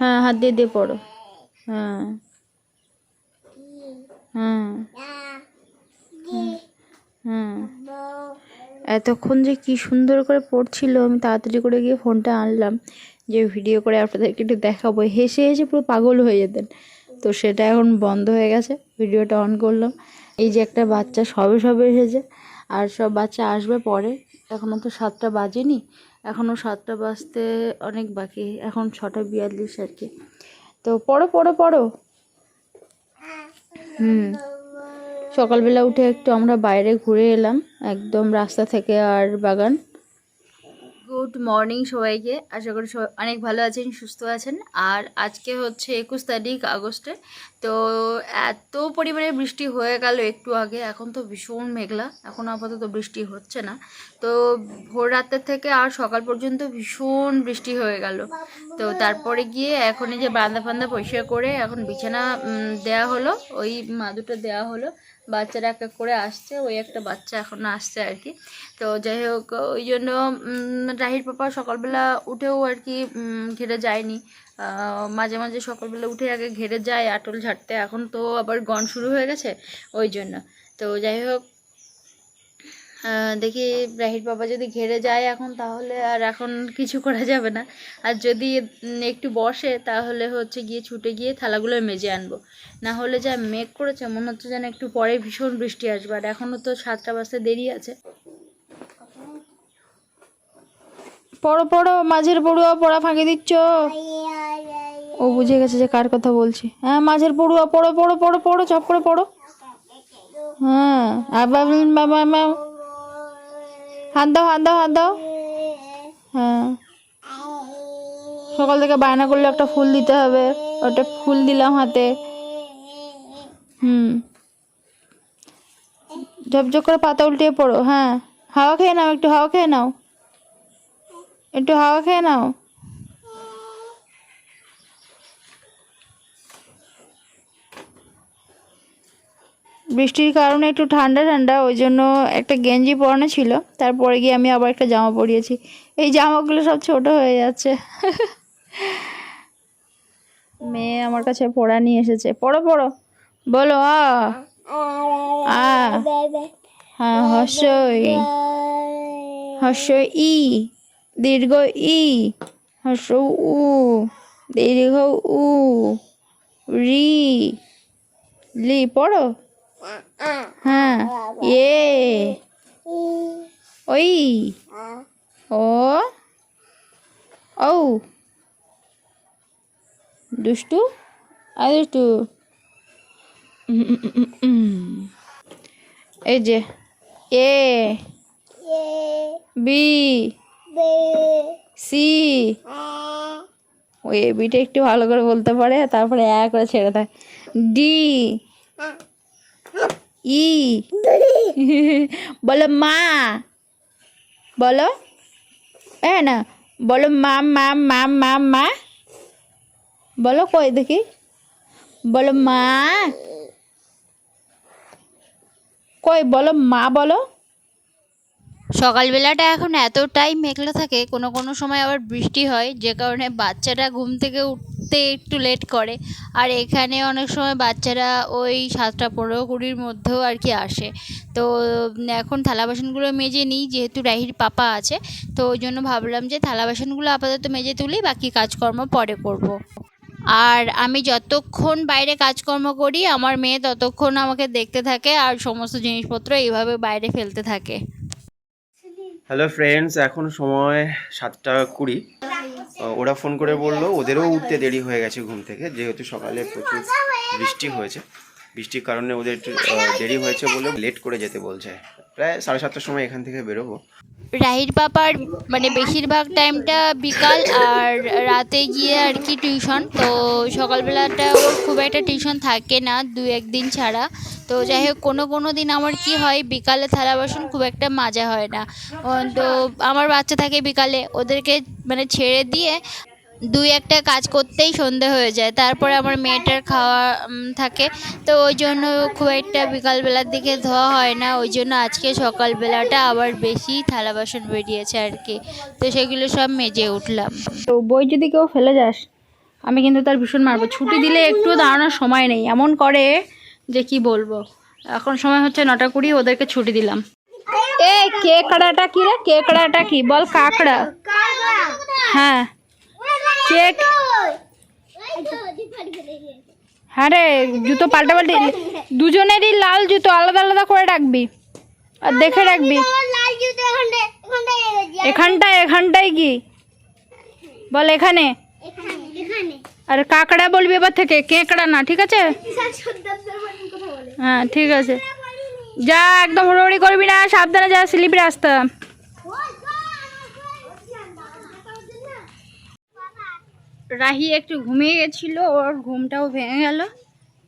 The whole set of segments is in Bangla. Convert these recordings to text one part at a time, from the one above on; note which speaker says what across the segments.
Speaker 1: হ্যাঁ হাত দিয়ে দিয়ে পড়ো। হ্যাঁ। হ্যাঁ। হ্যাঁ। এতক্ষণ যে কি সুন্দর করে পড়ছিল, আমি তাড়াতাড়ি করে গিয়ে ফোনটা আনলাম, যে ভিডিও করে আপনাদেরকে একটু দেখাবো। হেসে হেসে পুরো পাগল হয়ে যেতেন। তো সেটা এখন বন্ধ হয়ে গেছে, ভিডিওটা অন করলাম। এই যে একটা বাচ্চা সবে সবে এসেছে, আর সব বাচ্চা আসবে পরে। এখনও তো সাতটা বাজেনি এখনও সাতটা বাজতে অনেক বাকি, এখন ছটা বিয়াল্লিশ আর কি। তো পড়ো পড়ো পড়ো। হুম। সকালবেলা উঠে একটু আমরা বাইরে ঘুরে এলাম, একদম রাস্তা থেকে আর বাগান। গুড মর্নিং সবাইকে। আশা করি সবাই অনেক ভালো আছেন, সুস্থ আছেন। আর আজকে হচ্ছে একুশ তারিখ আগস্টে। তো এত পরিমাণে বৃষ্টি হয়ে গেল একটু আগে। এখন তো ভীষণ মেঘলা। এখন আপাতত বৃষ্টি হচ্ছে না। তো ভোর রাতের থেকে আর সকাল পর্যন্ত ভীষণ বৃষ্টি হয়ে গেল। তো তারপরে গিয়ে এখন এই যে বান্দা ফান্দা পরিষ্কার করে এখন বিছানা দেয়া হলো। ওই মাদুটা দেওয়া হলো। বাচ্চারা এক এক করে আসছে, ওই একটা বাচ্চা এখন আসছে আর কি। তো যাই হোক, ওই জন্য রাহির পাপা সকালবেলা উঠেও আর কি ঘেরে যায়নি। মাঝে মাঝে সকালবেলা উঠে আগে ঘেরে যায়, আটল ঝাড়তে এখন তো আবার গন শুরু হয়ে গেছে, ওই জন্য। তো যাই হোক দেখি রাহির বাবা যদি ঘেরে যায় এখন তাহলে আর এখন কিছু করা যাবে না। আর যদি একটু বসে তাহলে হচ্ছে গিয়ে ছুটে গিয়ে থালাগুলো মেজে আনব। না হলে যা মেঘ করেছে, মনে হচ্ছে যেন একটু পরে ভীষণ বৃষ্টি আসবে। আর এখনও তো সাতটা বাজতে দেরি আছে। পড়ো পড়ো, মাঝের পড়ুয়া পড়া ফাঁকি দিচ্ছ? ও বুঝে গেছে যে কার কথা বলছি। হ্যাঁ মাঝের পড়ুয়া, পড়ো পড়ো পড়ো পড়ো, চপ করে পড়ো। হ্যাঁ আবার বাবা হাত দাও হাত দাও দাও হ্যাঁ। সকাল থেকে বায়না করলে একটা ফুল দিতে হবে। ওটা ফুল দিলাম হাতে। হুম। ঝপঝপ করে পাতা উল্টিয়ে পড়ো হ্যাঁ। হাওয়া খেয়ে নাও, একটু হাওয়া খেয়ে নাও। একটু হাওয়া খেয়ে নাও। বৃষ্টির কারণে একটু ঠান্ডা ঠান্ডা, ওই জন্য একটা গেঞ্জি পরানো ছিল। তারপরে গিয়ে আমি আবার একটা জামা পরিয়েছি। এই জামাগুলো সব ছোট হয়ে যাচ্ছে। মেয়ে আমার কাছে পড়া নিয়ে এসেছে। পড়ো পড়ো। বলো, আ। হর্ষই। হর্ষ ই। দীর্ঘ ই। হর্ষ উ। দীর্ঘ উ। রি। লি, পড়ো। হ্যাঁ এ, ওই, ও ও দুষ্টু, আই দুষ্টু। এই যে, এ, বি, সি, ওই বিটা একটু ভালো করে বলতে পারে, তারপরে এক করে ছেড়ে দেয় ডি ই। বলো মা। বলো। হ্যাঁ না। বলো মা মা মা মা মা। বলো কই দেখি। বলো মা। কই বলো মা বলো। সকালবেলাটা এখন এতটাই মেঘলা থাকে কোনো কোনো সময় আবার বৃষ্টি হয় যে কারণে বাচ্চাটা ঘুম থেকে উঠতে একটু লেট করে। আর এখানে অনেক সময় বাচ্চারা ওই সাতটা পনেরো কুড়ির মধ্যেও আর কি আসে। তো, এখন থালা বাসনগুলো মেজে নিই, যেহেতু রাহির পাপা আছে, তো ওই জন্য ভাবলাম যে থালা বাসনগুলো আপাতত মেজে তুলি, বাকি কাজকর্ম পরে করব। আর আমি যতক্ষণ বাইরে কাজকর্ম করি, আমার মেয়ে ততক্ষণ আমাকে দেখতে থাকে, আর সমস্ত জিনিসপত্র এইভাবে বাইরে ফেলতে থাকে।
Speaker 2: হ্যালো ফ্রেন্ডস এখন সময় সাতটা কুড়ি। ওরা ফোন করে বলল, ওদেরও উঠতে দেরি হয়ে গেছে ঘুম থেকে, যেহেতু সকালে প্রচুর বৃষ্টি হয়েছে। বৃষ্টির কারণে ওদের একটু দেরি হয়েছে বলে লেট করে যেতে বলছে। প্রায় সাড়ে সাতটার সময় এখান থেকে বেরোবো।
Speaker 1: রাহির পাপার মানে বেশিরভাগ টাইমটা বিকাল আর রাতে গিয়ে আর কি টিউশন তো সকালবেলাটা ওর খুব একটা টিউশন থাকে না দু একদিন ছাড়া। তো যাই হোক কোনো কোনো দিন আমার কি হয়, বিকালে থালা বাসন খুব একটা মাজা হয় না। তো আমার বাচ্চা থাকে বিকালে, ওদেরকে মানে ছেড়ে দিয়ে
Speaker 3: দুই একটা কাজ করতেই সন্ধে হয়ে যায়। তারপরে আমার মেয়েটার খাওয়া থাকে। তো ওই জন্য খুব একটা বিকালবেলার দিকে ধোয়া হয় না। ওই জন্য আজকে সকালবেলাটা আবার বেশি থালা বাসন বেরিয়েছে আর কি। তো সেগুলো সব মেজে উঠলাম। তো বই যদি কেউ ফেলে যাস, আমি কিন্তু তার ভীষণ মারবো। ছুটি দিলে একটু দাঁড়ানোর সময় নেই। এমন করে যে কি বলব? এখন সময় হচ্ছে নটা কুড়ি, ওদেরকে ছুটি দিলাম। এ কেকড়াটা কি রে? কেকড়াটা কি? বল, কাকড়া। হ্যাঁ। কেক হ্যাঁ রে, জুতো পাল্টা পাল্টে দুজনেরই লাল জুতো, আলাদা আলাদা করে রাখবি। আর দেখে রাখবি। এখানটায় এখানটায় কি? বল এখানে। আর কাকড়া বলবি এবার থেকে? কেকড়া না, ঠিক আছে? হ্যাঁ ঠিক আছে। যা, একদম হুড়োহুড়ি করবি না, সাবধানে যা স্লিপ রাস্তা। রাহি একটু ঘুমিয়ে গেছিল, ওর ঘুমটাও ভেঙে গেল।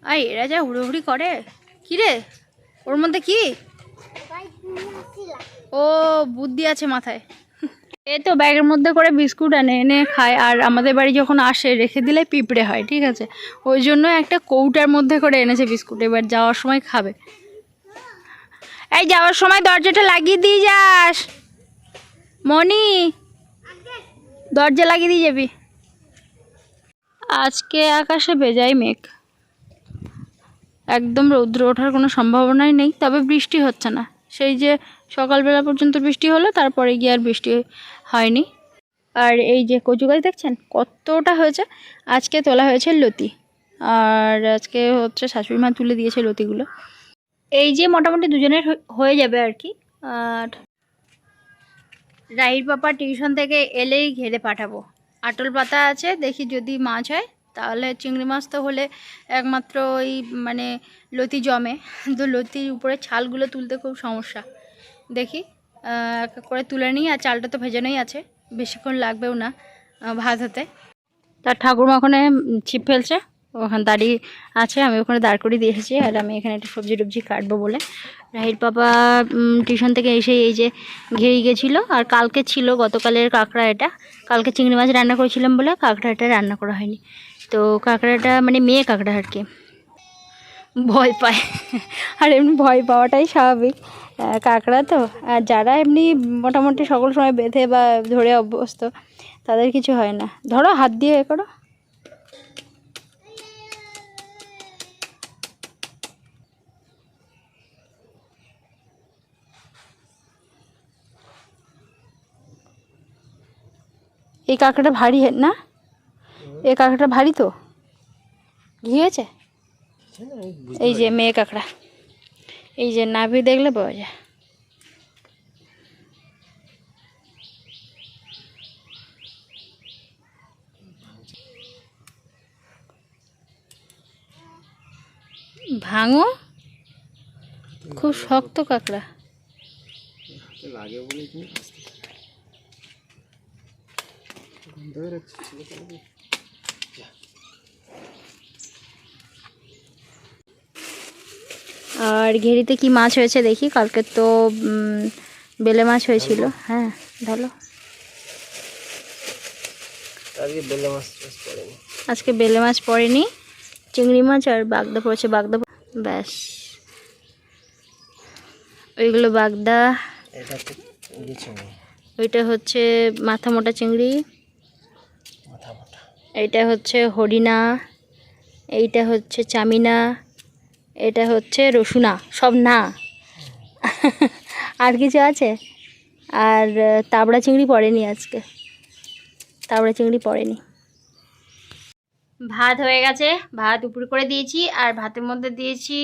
Speaker 3: আর এরা যা হুড়োহুড়ি করে। কি রে? ওর মধ্যে কি? ও, বুদ্ধি আছে মাথায়। এই তো ব্যাগের মধ্যে করে বিস্কুট আনে এনে খায়। আর আমাদের বাড়ি যখন আসে, রেখে দিলে পিঁপড়ে হয়, ঠিক আছে? ওই জন্য একটা কৌটার মধ্যে করে এনেছে বিস্কুট। এবার যাওয়ার সময় খাবে। এই যাওয়ার সময় দরজাটা লাগিয়ে দিয়ে যাস। মনি দরজা লাগিয়ে দিয়ে যাবি। আজকে আকাশে বেজায় মেঘ। একদম রৌদ্র ওঠার কোনো সম্ভাবনাই নেই, তবে বৃষ্টি হচ্ছে না। সেই যে সকালবেলা পর্যন্ত বৃষ্টি হলো, তারপরে গিয়ে আর বৃষ্টি হয়নি। আর এই যে কচু গাছ দেখছেন, কতটা হয়েছে? আজকে তোলা হয়েছে লতি, আর আজকে হচ্ছে শাশুড়ি মা তুলে দিয়েছে লতিগুলো। এই যে মোটামুটি দুজনের হয়ে- যাবে আর কি, আর রাহির পাপা টিউশন থেকে এলেই ঘেরে পাঠাবো। আটল পাতা আছে, দেখি যদি মাছ হয়, তাহলে চিংড়ি মাছ তো হলে একমাত্র ওই মানে লতি জমে। তো লতির উপরে ছালগুলো তুলতে খুব সমস্যা। দেখি করে তুলে নিই আর চালটা তো ভেজানোই আছে, বেশিক্ষণ লাগবেও না ভাত হতে। তার ঠাকুরমা ওখানে ছিপ ফেলছে, ওখানে দাঁড়িয়ে আছে, আমি ওখানে দাঁড় করে দিয়ে এসেছি আর আমি এখানে একটু সবজি টবজি কাটবো বলে। রাহির পাপা টিউশন থেকে এসে এই যে ঘেয়ে গেছিল, আর কালকে ছিল গতকালের কাঁকড়া এটা। কালকে চিংড়ি মাছ রান্না করেছিলাম বলে কাঁকড়াটা রান্না করা হয়নি। তো কাঁকড়াটা মানে মেয়ে কাঁকড়া আর কি। ভয় পায়, আর এমনি ভয় পাওয়াটাই স্বাভাবিক। কাঁকড়া তো? আর যারা এমনি মোটামুটি সকল সময় বেঁধে বা ধরে অভ্যস্ত তাদের কিছু হয় না। ধরো হাত দিয়ে এ করো। এই কাঁকড়াটা ভারী না? এই কাঁকড়াটা ভারী তো? ঘি হয়েছে? এই যে মেয়ে কাঁকড়া। এই যে নাভি দেখলে পাওয়া যায়। ভাঙো? খুব শক্ত কাঁকড়া।
Speaker 2: লাগে বলে
Speaker 3: আর ঘেরিতে কি মাছ হয়েছে দেখি কালকে তো বেলে মাছ হয়েছিল। হ্যাঁ ভালো।
Speaker 2: আজকে বেলে মাছ পড়েনি
Speaker 3: আজকে বেলে মাছ পড়েনি চিংড়ি মাছ আর বাগদা পড়েছে বাগদা ব্যাস। ওইগুলো বাগদা। ওইটা হচ্ছে মাথা মোটা চিংড়ি। এইটা হচ্ছে হরিণা। এইটা হচ্ছে চামিনা। এটা হচ্ছে রসুনা, সব না। আর কিছু আছে? আর তাবড়া চিংড়ি পড়েনি আজকে। তাবড়া চিংড়ি পড়েনি। ভাত হয়ে গেছে, ভাত উপর করে দিয়েছি, আর ভাতের মধ্যে দিয়েছি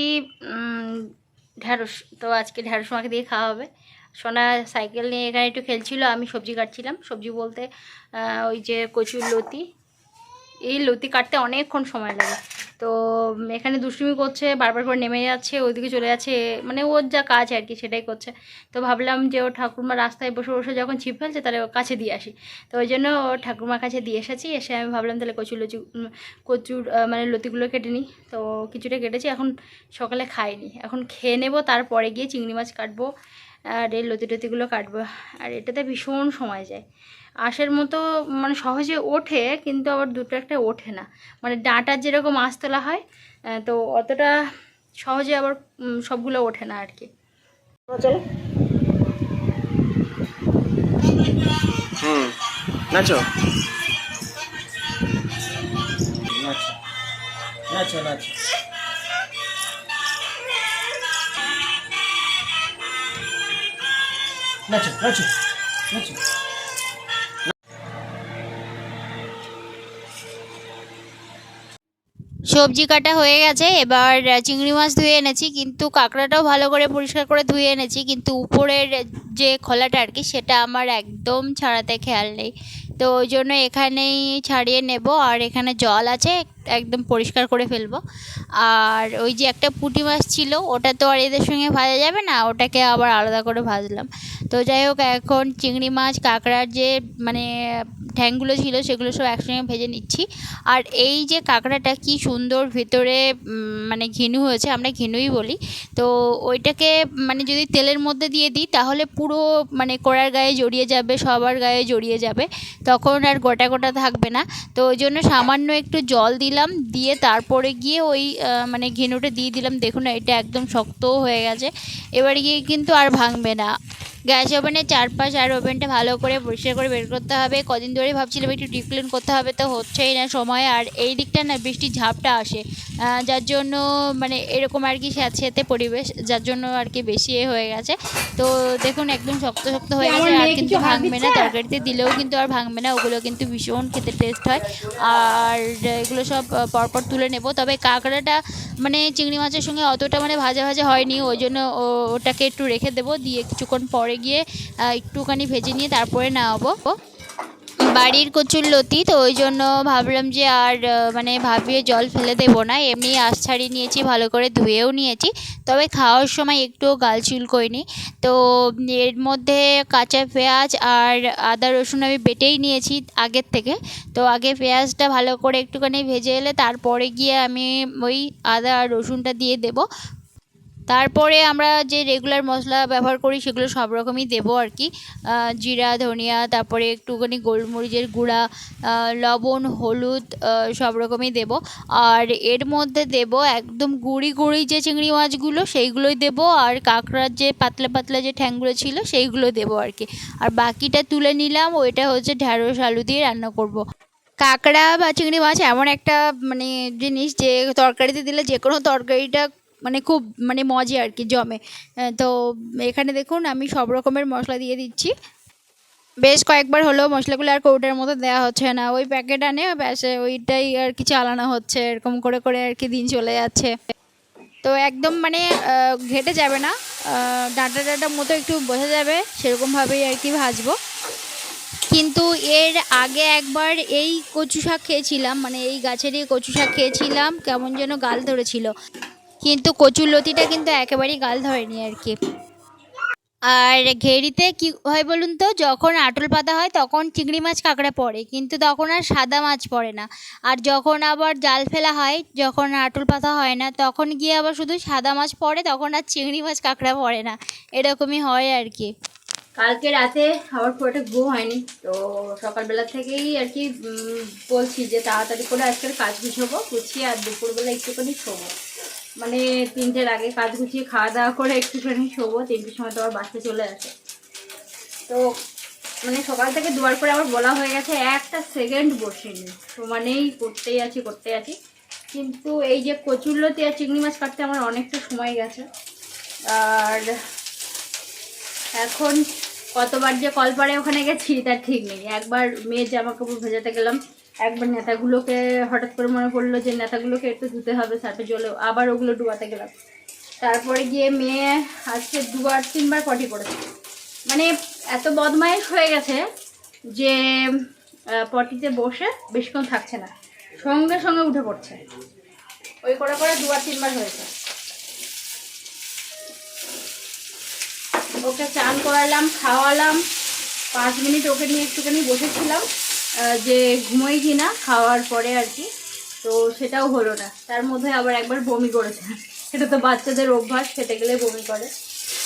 Speaker 3: ঢ্যাঁড়স তো আজকে ঢ্যাঁড়স মাকে দিয়ে খাওয়া হবে। সোনা সাইকেল নিয়ে এখানে একটু খেলছিল, আমি সবজি কাটছিলাম। সবজি বলতে ওই যে কচুর লতি। এই লতি কাটতে অনেকক্ষণ সময় লাগে। তো এখানে দুষ্টুমি করছে, বারবার করে নেমে যাচ্ছে, ওইদিকে চলে যাচ্ছে মানে ওর যা কাজ আর কি সেটাই করছে। তো ভাবলাম যে ও ঠাকুরমা রাস্তায় বসে বসে যখন ছিপ ফেলছে তাহলে ওর কাছে দিয়ে আসি। তো ওই জন্য ও ঠাকুরমার কাছে দিয়ে এসেছি, এসে আমি ভাবলাম তাহলে কচুর লচি কচুর মানে লতিগুলো কেটে নিই। তো কিছুটা কেটেছি, এখন সকালে খাইনি। এখন খেয়ে নেব, তারপরে গিয়ে চিংড়ি মাছ কাটবো,
Speaker 1: আর এই লতি টতিগুলো কাটবো। আর এটাতে ভীষণ সময় যায়। আঁশের মতো মানে সহজে ওঠে কিন্তু আবার দুটো একটা ওঠে না। মানে ডাঁটার যেরকম আঁশ তোলা হয় তো অতটা সহজে আবার সবগুলো ওঠে না আর কি
Speaker 4: চলো। হুম নাচো নাচো নাচো। নাচো নাচো নাচো।
Speaker 1: সবজি কাটা হয়ে গেছে। এবার চিংড়ি মাছ ধুয়ে এনেছি, কিন্তু কাঁকড়াটাও ভালো করে পরিষ্কার করে ধুয়ে এনেছি, কিন্তু উপরের যে খোলাটা আর কি, সেটা আমার একদম ছাড়াতে খেয়াল নেই। তো ওই জন্য এখানেই ছাড়িয়ে নেব, আর এখানে জল আছে, একদম পরিষ্কার করে ফেলব। আর ওই যে একটা পুঁটি মাছ ছিল, ওটা তো আর এদের সঙ্গে ভাজা যাবে না, ওটাকে আবার আলাদা করে ভাজলাম। তো যাই হোক, এখন চিংড়ি মাছ, কাঁকড়ার যে মানে ঠ্যাংগুলো ছিল সেগুলো সব একসঙ্গে ভেজে নিচ্ছি। আর এই যে কাঁকড়াটা কি সুন্দর ভেতরে মানে ঘিনু হয়েছে, আমরা ঘিনুই বলি। তো ওইটাকে মানে যদি তেলের মধ্যে দিয়ে দিই, তাহলে পুরো মানে কোড়ার গায়ে জড়িয়ে যাবে, সবার গায়ে জড়িয়ে যাবে। তখন আর গোটা গোটা থাকবে না। তো ওই জন্য সামান্য একটু জল দিলাম, দিয়ে তারপরে গিয়ে ওই মানে ঘিনুটা দিয়ে দিলাম। দেখুন এটা একদম শক্তও হয়ে গেছে। এবার গিয়ে কিন্তু আর ভাঙবে না। গ্যাস ওভেনের চারপাশ আর ওভেনটা ভালো করে পরিষ্কার করে বের করতে হবে। কদিন ধরেই ভাবছিলাম একটু ডিপ ক্লিন করতে হবে তো হচ্ছেই না সময়। আর এই দিকটা না বৃষ্টির ঝাপটা আসে। যার জন্য মানে এরকম আর কি স্যাঁতস্যাঁতে পরিবেশ যার জন্য আর কি বেশি এ হয়ে গেছে। তো দেখুন একদম শক্ত শক্ত হয়ে গেছে আর কিন্তু ভাঙবে না। তরকারিতে দিলেও কিন্তু আর ভাঙবে না ওগুলো কিন্তু ভীষণ খেতে টেস্ট হয়। আর এগুলো সব পরপর তুলে নেব। তবে কাঁকড়াটা মানে চিংড়ি মাছের সঙ্গে অতটা মানে ভাজা ভাজা হয়নি ওই জন্য ও- ওটাকে একটু রেখে দেবো। দিয়ে কিছুক্ষণ পরে গিয়ে একটুখানি ভেজে নিয়ে তারপরে নামাবো। বাড়ির কচুর লতি, তো ওই জন্য ভাবলাম যে আর মানে ভাবিয়ে জল ফেলে দেবো না। এমনি আঁশ ছাড়িয়ে নিয়েছি, ভালো করে ধুয়েও নিয়েছি। তবে খাওয়ার সময় একটুও গাল চুল করিনি তো এর মধ্যে কাঁচা পেঁয়াজ আর আদা রসুন আমি বেটেই নিয়েছি আগের থেকে। তো আগে পেঁয়াজটা ভালো করে একটুখানি ভেজে এলে তারপরে গিয়ে আমি ওই আদা আর রসুনটা দিয়ে দেবো। তারপরে আমরা যে রেগুলার মশলা ব্যবহার করি সেগুলো সব রকমই দেবো আর কি। জিরা, ধনিয়া, তারপরে একটুখানি গোলমরিচের গুঁড়া লবণ, হলুদ সব রকমই দেবো। আর এর মধ্যে দেবো একদম গুঁড়ি গুঁড়ি যে চিংড়ি মাছগুলো সেইগুলোই দেবো আর কাঁকড়ার যে পাতলা পাতলা যে ঠ্যাংগুলো ছিল সেইগুলো দেবো আর কি। আর বাকিটা তুলে নিলাম, ওইটা হচ্ছে ঢ্যাঁড়স আলু দিয়ে রান্না করব। কাঁকড়া বা চিংড়ি মাছ এমন একটা মানে জিনিস যে তরকারিতে দিলে যে কোনো তরকারিটা মানে খুব মানে মজে আর কি জমে। তো এখানে দেখুন আমি সব রকমের মশলা দিয়ে দিচ্ছি। বেশ কয়েকবার হলো মশলাগুলো আর কৌটার মতো দেওয়া হচ্ছে না। ওই প্যাকেট আনে, ব্যাস, ওইটাই আর কি চালানো হচ্ছে। এরকম করে করে আর কি দিন চলে যাচ্ছে। তো একদম মানে ঘেটে যাবে না। ডাঁটা ডাঁটা মতো একটু বোঝা যাবে, সেরকমভাবেই আর কি ভাজবো। কিন্তু এর আগে একবার এই কচু শাক খেয়েছিলাম মানে এই গাছেরই কচু শাক খেয়েছিলাম, কেমন যেন গাল ধরেছিল। কিন্তু কচুর লতিটা কিন্তু একেবারেই গাল ধরেনি আর কি। আর ঘেরিতে কি হয় বলুন তো, যখন আটল পাতা হয় তখন চিংড়ি মাছ কাঁকড়া পড়ে, কিন্তু তখন আর সাদা মাছ পড়ে না। আর যখন আবার জাল ফেলা হয়, যখন আটল পাতা হয় না, তখন গিয়ে আবার শুধু সাদা মাছ পড়ে, তখন আর চিংড়ি মাছ কাঁকড়া পড়ে না। এরকমই হয় আর কি। কালকে রাতে আমার খুব একটা ঘুম হয়নি, তো সকালবেলা থেকেই আর কি বলছি যে তাড়াতাড়ি করে আজকের কাজ গুছাবো, গুছিয়ে আর দুপুরবেলা একটুখানি শোবো। মানে তিনটের আগে কাজ গুছিয়ে খাওয়া দাওয়া করে একটুখানি শোবো, তিনটের সময় তো আবার বাসে চলে আসে। তো মানে সকাল থেকে দুবার করে আমার বলা হয়ে গেছে, একটা সেকেন্ড বসিনি। সমানেই করতেই আছি করতেই আছি। কিন্তু এই যে কচুরলতি আর চিংড়ি মাছ কাটতে আমার অনেকটা সময় গেছে। আর এখন কতবার যে কলপাড়ে ওখানে গেছি, তার ঠিক নেই। একবার মেয়ের জামা কাপড় ভেজাতে গেলাম একবার নেতাগুলোকে হঠাৎ করে মনে পড়ল যে নেতাগুলোকে একটু ধুতে হবে সাথে জলে, আবার ওগুলো ডুবাতে গেলাম। তারপরে গিয়ে মেয়ে আজকে দুবার, তিনবার পটি করেছে মানে এত বদমাইশ হয়ে গেছে যে পটিতে বসে বেশিক্ষণ থাকছে না, সঙ্গে সঙ্গে উঠে পড়ছে। ওই করে করে দুবার, তিনবার হয়েছে। ওকে চান করালাম, খাওয়ালাম, পাঁচ মিনিট ওকে নিয়ে একটুখানি বসেছিলাম। যে ঘুমোই কি না, খাওয়ার পরে আর কি, তো সেটাও হলো না। তার মধ্যে আবার একবার বমি করেছে। সেটা তো বাচ্চাদের অভ্যাস, খেতে গেলে বমি করে।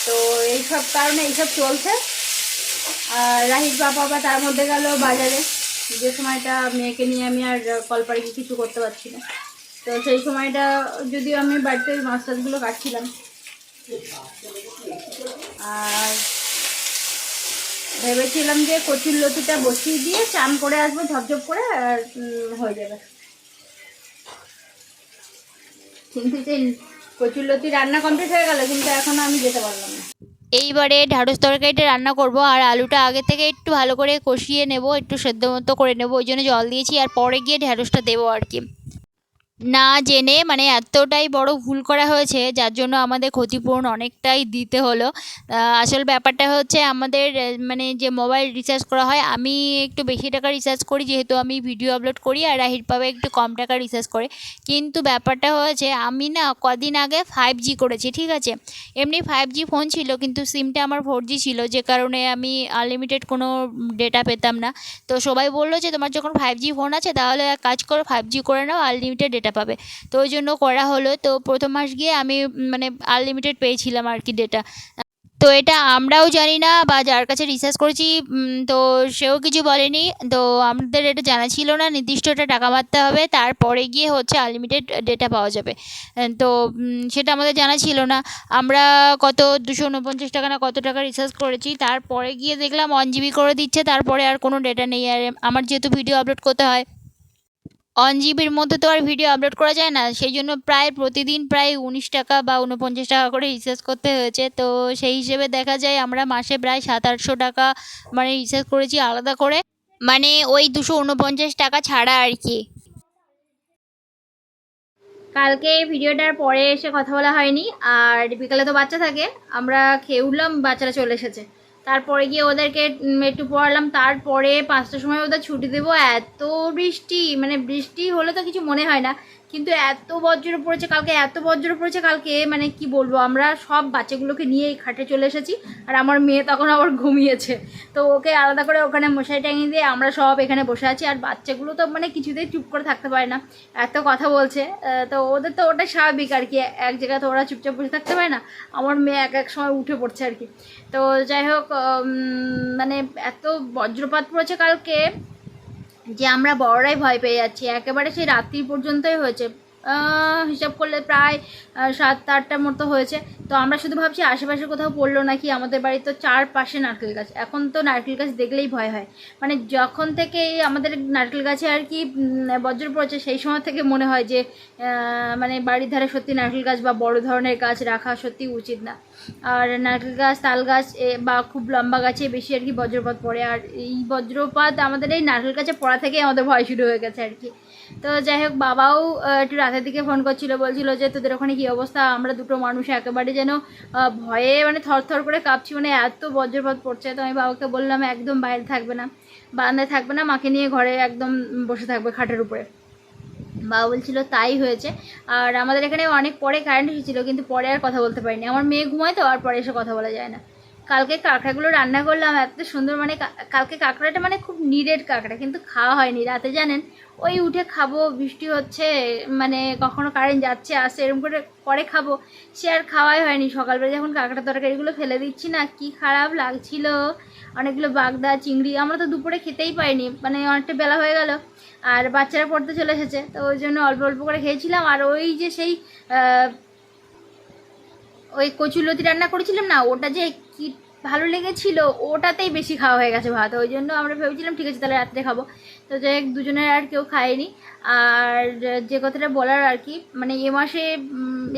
Speaker 3: তো এইসব কারণে এইসব চলছে। আর রাহির বাবা আবার তার মধ্যে গেল বাজারে। যে সময়টা মেয়েকে নিয়ে আমি আর কলপাড়ে কিছু করতে পারছি না। তো সেই সময়টা যদিও আমি বাড়িতে মাছ টাছগুলো কাটছিলাম। আর ভেবেছিলাম যে কচুর লতিটা বসিয়ে দিয়ে চান করে আসব, ঝপঝপ করে, আর হয়ে যাবে। কিন্তু সেই কচুর লতি রান্না কমপ্লিট হয়ে গেল, কিন্তু এখনও আমি যেতে পারলাম না।
Speaker 1: এইবারে ঢ্যাঁড়স তরকারিটা রান্না করব, আর আলুটা আগে থেকে একটু ভালো করে কষিয়ে নেব, একটু সেদ্ধ মতো করে নেব, ওই জন্য জল দিয়েছি, আর পরে গিয়ে ঢ্যাঁড়সটা দেবো আর কি। না জেনে মানে এতটাই বড় ভুল করা হয়েছে, যার জন্য আমাদের ক্ষতিপূরণ অনেকটাই দিতে হলো। আসল ব্যাপারটা হচ্ছে আমাদের মানে যে মোবাইল রিচার্জ করা হয়, আমি একটু বেশি টাকা রিচার্জ করি, যেহেতু আমি ভিডিও আপলোড করি আর রাহির পাবে একটু কম টাকা রিচার্জ করে। কিন্তু ব্যাপারটা হয়েছে, আমি না কদিন আগে ফাইভ জি করেছি, ঠিক আছে? এমনি ফাইভ জি ফোন ছিল, কিন্তু সিমটা আমার ফোর জি ছিল, যে কারণে আমি আনলিমিটেড কোনো ডেটা পেতাম না। তো সবাই বলল যে, তোমার যখন ফাইভ জি ফোন আছে, তাহলে কাজ করো ফাইভ জি করে নাও আনলিমিটেড ডেটা পাবে। তো ওই জন্য করা হলো। তো প্রথম মাস গিয়ে আমি মানে আনলিমিটেড পেয়েছিলাম আর কি ডেটা তো এটা আমরাও জানি না বা যার কাছে রিসার্চ করেছি তো সেও কিছু বলেনি। তো আমাদের এটা জানা ছিল না, নির্দিষ্ট একটা টাকা মারতে হবে, তারপরে গিয়ে হচ্ছে আনলিমিটেড ডেটা পাওয়া যাবে। তো সেটা আমাদের জানা ছিল না। আমরা কত, দুশো উনপঞ্চাশ টাকা না কত টাকা রিচার্জ করেছি, তারপরে গিয়ে দেখলাম ওয়ান জিবি করে দিচ্ছে, তারপরে আর কোনো ডেটা নেই। আর আমার যেহেতু ভিডিও আপলোড করতে হয় ওয়ান জিবির মধ্যে তো আর ভিডিও আপলোড করা যায় না। সেই জন্য প্রায় প্রতিদিন প্রায় উনিশ টাকা বা উনপঞ্চাশ টাকা করে রিচার্জ করতে হয়েছে। তো সেই হিসেবে দেখা যায় আমরা মাসে প্রায় সাত আটশো টাকা মানে রিচার্জ করেছি আলাদা করে। মানে ওই দুশো উনপঞ্চাশ টাকা ছাড়া আর কি।
Speaker 3: কালকে ভিডিওটার পরে এসে কথা বলা হয়নি। আর বিকালে তো বাচ্চা থাকে। আমরা খেয়ে উঠলাম, বাচ্চারা চলে এসেছে। তারপরে গিয়ে ওদেরকে একটু পড়ালাম। তারপরে পাঁচটার সময় ওদের ছুটি দেবো। এত বৃষ্টি মানে বৃষ্টি হলে তো কিছু মনে হয় না। কিন্তু এত বজ্র পড়েছে কালকে, এত বজ্র পড়েছে কালকে মানে কি বলব, আমরা সব বাচ্চাগুলোকে নিয়ে এই খাটে চলে এসেছি, আর আমার মেয়ে তখন আবার ঘুমিয়েছে। তো ওকে আলাদা করে ওখানে মশারি টাঙিয়ে দিয়ে আমরা সব এখানে বসে আছি, আর বাচ্চাগুলো তো মানে কিছুতেই চুপ করে থাকতে পারে না, এত কথা বলছে। তো ওদের তো ওটা স্বাভাবিক আর কি, এক জায়গায় তো ওরা চুপচাপ বসে থাকতে পারে না, আমার মেয়ে এক এক সময় উঠে পড়ছে আর কি। তো যাই হোক মানে এত বজ্রপাত পড়েছে কালকে যে আমরা বড়রাই ভয় পেয়ে যাচ্ছি। একেবারে সেই রাত্রি পর্যন্তই হয়েছে। হিসাব করলে প্রায় সাত আটটার মতো হয়েছে। তো আমরা শুধু ভাবছি আশেপাশে কোথাও পড়ল নাকি? আমাদের বাড়ির তো চারপাশে নারকেল গাছ। এখন তো নারকেল গাছ দেখলেই ভয় হয়। মানে যখন থেকে আমাদের নারকেল গাছে আর কি বজ্র পড়েছে, সেই সময় থেকে মনে হয় যে মানে বাড়ির ধারে সত্যি নারকেল গাছ বা বড় ধরনের গাছ রাখা সত্যি উচিত না। আর নারকেল গাছ, তাল গাছ বা খুব লম্বা গাছে বেশি আর কি বজ্রপাত পড়ে। আর এই বজ্রপাত আমাদের এই নারকেল গাছে পড়া থেকেই আমাদের ভয় শুরু হয়ে গেছে আর কি। তো যাই হোক, বাবাও একটু রাতের দিকে ফোন করছিল, বলছিল যে, তোদের ওখানে কী অবস্থা? আমরা দুটো মানুষ একেবারে যেন ভয়ে মানে থরথর করে কাঁপছি মানে এত বজ্রপাত পড়ছে। তো আমি বাবাকে বললাম, একদম বাইরে থাকবে না, বারান্দায় থাকবে না, মাকে নিয়ে ঘরে একদম বসে থাকবে খাটের উপরে। বাবা বলছিল তাই হয়েছে। আর আমাদের এখানে অনেক পরে কারেন্ট এসেছিল, কিন্তু পরে আর কথা বলতে পারিনি। আমার মেয়ে ঘুমায় তো, আর পরে এসে কথা বলা যায় না। কালকে কাঁকড়াগুলো রান্না করলাম, এত সুন্দর মানে কালকে কাঁকড়াটা মানে খুব নিরেট কাঁকড়া, কিন্তু খাওয়া হয়নি। রাতে জানেন, ওই উঠে খাব, বৃষ্টি হচ্ছে মানে কখনো কারেন্ট যাচ্ছে, আসছে এরকম করে, পরে খাব। সে আর খাওয়াই হয়নি। সকালবেলা যখন কাঁকড়া তরকারিগুলো ফেলে দিচ্ছি না, কি খারাপ লাগছিল। অনেকগুলো বাগদা, চিংড়ি, আমরা তো দুপুরে খেতেই পাইনি। মানে অনেকটা বেলা হয়ে গেল, আর বাচ্চারা পড়তে চলে এসেছে। তো ওই জন্য অল্প অল্প করে খেয়েছিলাম, আর ওই যে সেই ওই কচুলতি রান্না করেছিলাম না, ওটা যে কি ভালো লেগেছিল, ওটাতেই বেশি খাওয়া হয়ে গেছে ভাত। ওই জন্য আমরা ভেবেছিলাম, ঠিক আছে, তাহলে রাত্রে খাব। তো যাই হোক, দুজনের আর কেউ খায়নি। আর যে কথাটা বলার আর কি মানে এ মাসে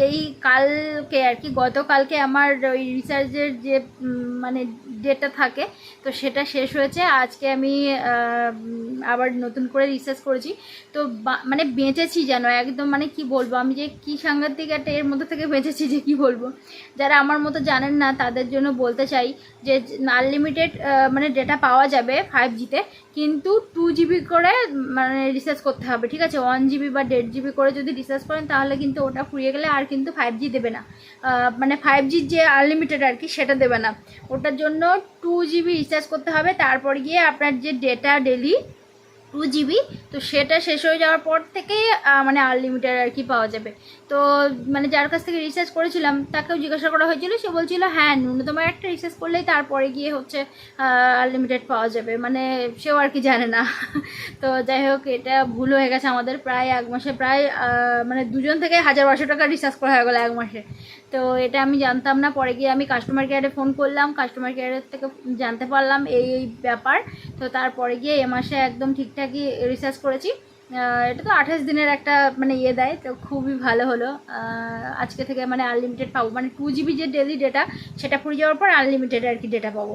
Speaker 3: এই কালকে আর কি, গতকালকে আমার ওই রিসার্চের যে মানে ডেটটা থাকে, তো সেটা শেষ হয়েছে। আজকে আমি আবার নতুন করে রিসার্চ করেছি। তো মানে বেঁচেছি যেন, একদম মানে কি বলব, আমি যে কি সাংঘাতিক একটা এর মধ্যে থেকে বেঁচেছি যে কি বলব। যারা আমার মতো জানেন না, তাদের জন্য বলতে চাই যে আনলিমিটেড মানে ডেটা পাওয়া যাবে ফাইভ জিতে কিন্তু টু জিবি করে মানে রিচার্জ করতে হবে, ঠিক আছে? ওয়ান জিবি বা দেড় জিবি করে যদি রিচার্জ করেন, তাহলে কিন্তু ওটা ফুরিয়ে গেলে আর কিন্তু ফাইভ জি দেবে না। মানে ফাইভ জির যে আনলিমিটেড আর কি, সেটা দেবে না। ওটার জন্য টু জিবি রিচার্জ করতে হবে, তারপর গিয়ে আপনার যে ডেটা ডেলি টু জিবি তো সেটা শেষ হয়ে যাওয়ার পর থেকেই মানে আনলিমিটেড আর কি পাওয়া যাবে। তো মানে যার কাছ থেকে রিচার্জ করেছিলাম, তাকেও জিজ্ঞাসা করা হয়েছিল, সে বলছিল হ্যাঁ ন্যূনতম একটা রিচার্জ করলেই তারপরে গিয়ে হচ্ছে আনলিমিটেড পাওয়া যাবে। মানে সেও আর কি জানে না। তো যাই হোক, এটা ভুল হয়ে গেছে আমাদের প্রায় এক মাসে, প্রায় মানে দুজন থেকে হাজার বারোশো টাকা রিচার্জ করা হয়ে গেলো এক মাসে। তো এটা আমি জানতাম না, পরে গিয়ে আমি কাস্টমার কেয়ারে ফোন করলাম কাস্টমার কেয়ারের থেকে জানতে পারলাম এই এই ব্যাপার। তো তারপরে গিয়ে এ মাসে একদম ঠিকঠাকই রিচার্জ করেছি। এটা তো আঠাশ দিনের একটা মানে ইয়ে দেয়, তো খুবই ভালো হলো। আজকে থেকে মানে আনলিমিটেড পাবো। মানে টু জিবি যে ডেলি ডেটা সেটা পুড়ে যাওয়ার পর আনলিমিটেড আর কি ডেটা পাবো।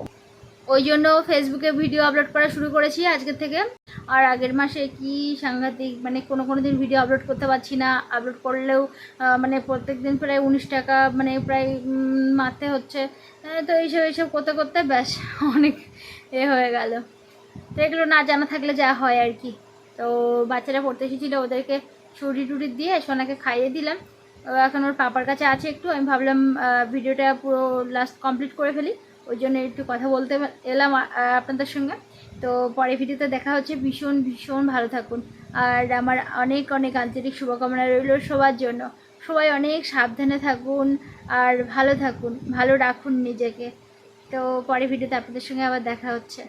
Speaker 3: ওই জন্য ফেসবুকে ভিডিও আপলোড করা শুরু করেছি আজকে থেকে। আর আগের মাসে কি সাংঘাতিক মানে কোনো কোনো দিন ভিডিও আপলোড করতে পারছি না। আপলোড করলেও মানে প্রত্যেক দিন প্রায় উনিশ টাকা মানে প্রায় মারতে হচ্ছে। তো এইসব এইসব করতে করতে ব্যাস, অনেক এ হয়ে গেল। তো এগুলো না জানা থাকলে যা হয় আর কি। তো বাচ্চারা পড়তে এসেছিল ওদেরকে ছুটি টুটি দিয়ে সোনাকে খাইয়ে দিলাম। এখন ওর পাপার কাছে আছে একটু, আমি ভাবলাম ভিডিওটা পুরো লাস্ট কমপ্লিট করে ফেলি। ওই জন্য একটু কথা বলতে এলাম আপনাদের সঙ্গে। তো পরে ভিডিওতে দেখা হচ্ছে। ভীষণ ভীষণ ভালো থাকুন। আর আমার অনেক অনেক আন্তরিক শুভকামনা রইল সবার জন্য। সবাই অনেক সাবধানে থাকুন আর ভালো থাকুন, ভালো রাখুন নিজেকে। তো পরে ভিডিওতে আপনাদের সঙ্গে আবার দেখা হচ্ছে।